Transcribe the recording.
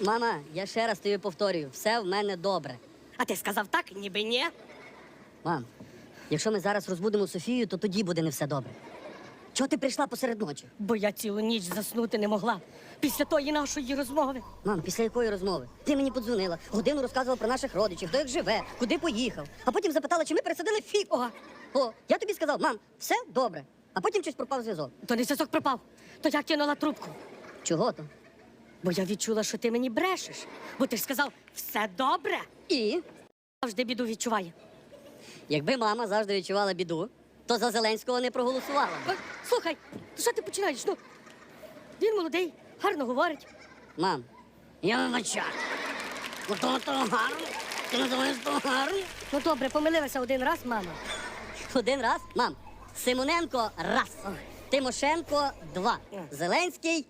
Мама, я ще раз тобі повторюю, все в мене добре. А ти сказав так, ніби ні. Мам, якщо ми зараз розбудемо Софію, то тоді буде не все добре. Чого ти прийшла посеред ночі? Бо я цілу ніч заснути не могла. Після тої нашої розмови. Мам, після якої розмови? Ти мені подзвонила, годину розказувала про наших родичів, хто як живе, куди поїхав. А потім запитала, чи ми пересадили фік. О, о, я тобі сказав, мам, все добре. А потім щось пропав зв'язок. То не зв'язок пропав. То я кинула трубку. Чого то? Бо я відчула, що ти мені брешеш. Бо ти ж сказав, все добре. І Завжди біду відчуває. якби мама завжди відчувала біду, то за Зеленського не проголосувала. б. Ой, слухай, то що ти починаєш? Ну, він молодий, гарно говорить. Мам, я вибачаю. Ото то гарно. Ти називаєш то гарно? Ну добре, помилилася один раз, мама. Один раз. Мам, Симоненко раз. Тимошенко два. Зеленський